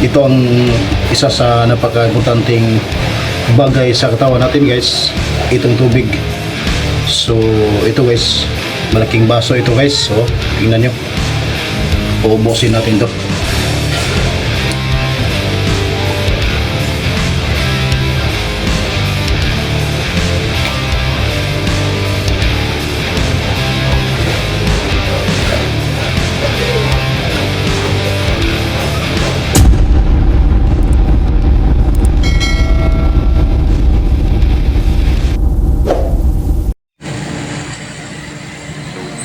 Ito ang isa sa napaka-importanting bagay sa katawan natin guys. Itong tubig. So, ito guys. Malaking baso ito guys. So, tingnan nyo. Uubusin natin to.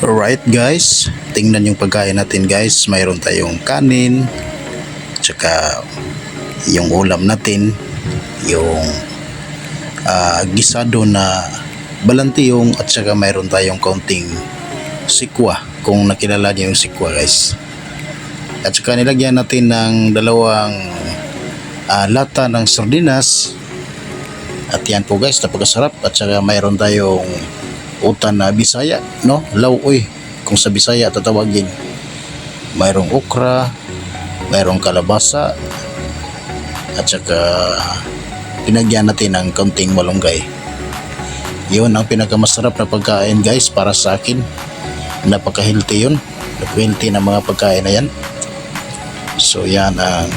Alright guys, tingnan yung pagkain natin guys. Mayroon tayong kanin, tsaka yung ulam natin, yung ah, gisado na balantiyong at saka mayroon tayong kaunting sikwa kung nakilala niyo yung sikwa guys. At saka nilagyan natin ng dalawang ah, lata ng sardinas at yan po guys, napakasarap at saka mayroon tayong utan na Bisaya, no? Lauoy, kung sa Bisaya tatawagin. Mayroong okra, mayroong kalabasa, at saka pinagyan natin ng kaunting malunggay. Yun ang pinakamasarap na pagkain guys para sa akin. Napaka-healthy yun. Napaka-healthy na mga pagkain na yan. So yan ang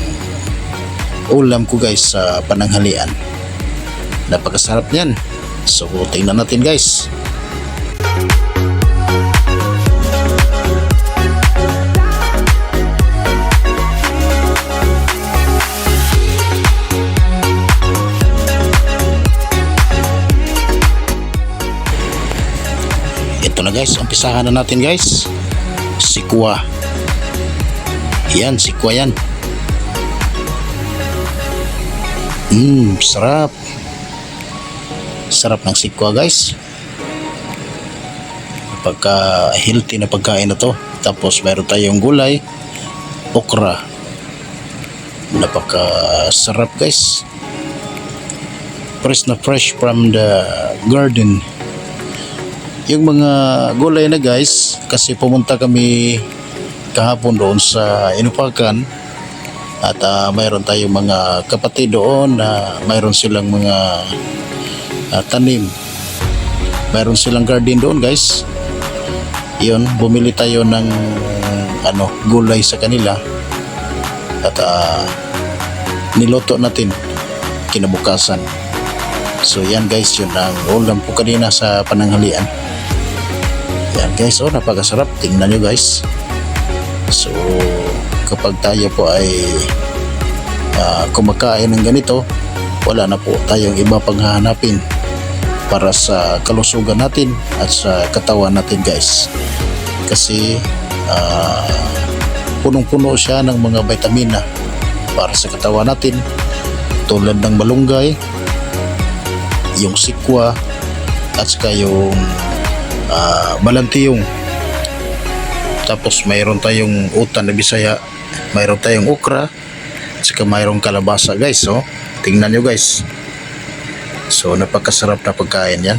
ulam ko guys sa pananghalian. Napakasarap niyan. So tingnan natin guys. Guys, umpisahan na natin guys. Sikwa. Yan, sikwa yan. Mmm, sarap. Sarap ng sikwa guys. Pagka healthy na pagkain na to. Tapos meron tayong gulay, okra. Napaka sarap guys. Fresh na fresh from the garden yung mga gulay na guys kasi pumunta kami kahapon doon sa Inupakan at ah, mayroon tayong mga kapatid doon na mayroon silang mga ah, tanim. Mayroon silang garden doon guys. Yun bumili tayo ng ano gulay sa kanila at ah, niluto natin kinabukasan. So yan guys yun ang ulam po kanina sa pananghalian yan guys, oh napakasarap. Tingnan nyo guys. So, kapag tayo po ay ah, kumakain ng ganito, wala na po tayong iba pang hahanapin para sa kalusugan natin at sa katawan natin guys. Kasi ah, punong-puno siya ng mga vitamina para sa katawan natin tulad ng malunggay, yung sikwa, at saka yung ah, balantiyong tapos mayroon tayong utan na bisaya mayroon tayong okra at saka mayroong kalabasa. Guys so tingnan nyo guys. So napakasarap na pagkain yan.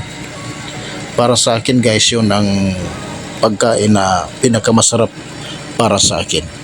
Para sa akin guys yun ang pagkain na pinakamasarap para sa akin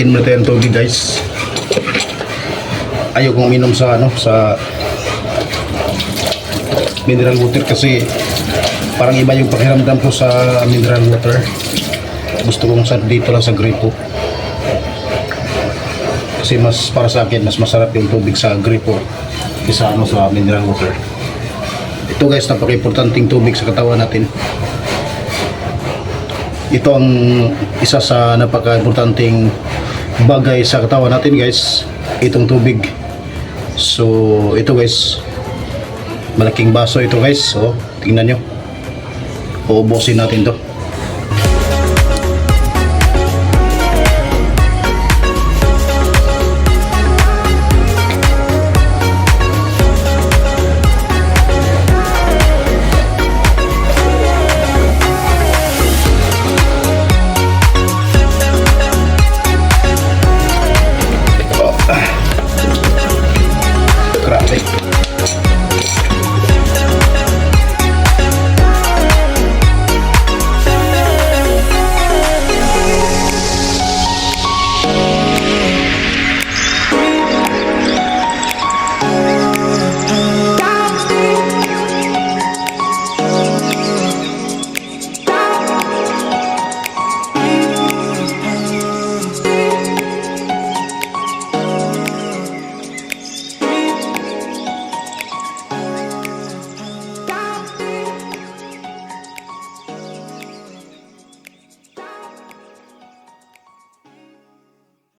Inom na tayo ng tubig guys. Ayaw kong minom sa ano, sa mineral water kasi parang iba yung pakiramdam ko sa mineral water. Gusto kong sa dito lang sa gripo. Kasi mas para sa akin mas masarap yung tubig sa gripo kaysa ano sa mineral water. Ito guys, napaka-importanting tubig sa katawan natin. Ito ang isa sa napaka-importanting bagay sa katawan natin guys. Itong tubig. So, ito guys. Malaking baso ito guys. So, tingnan nyo. Uubusin natin to.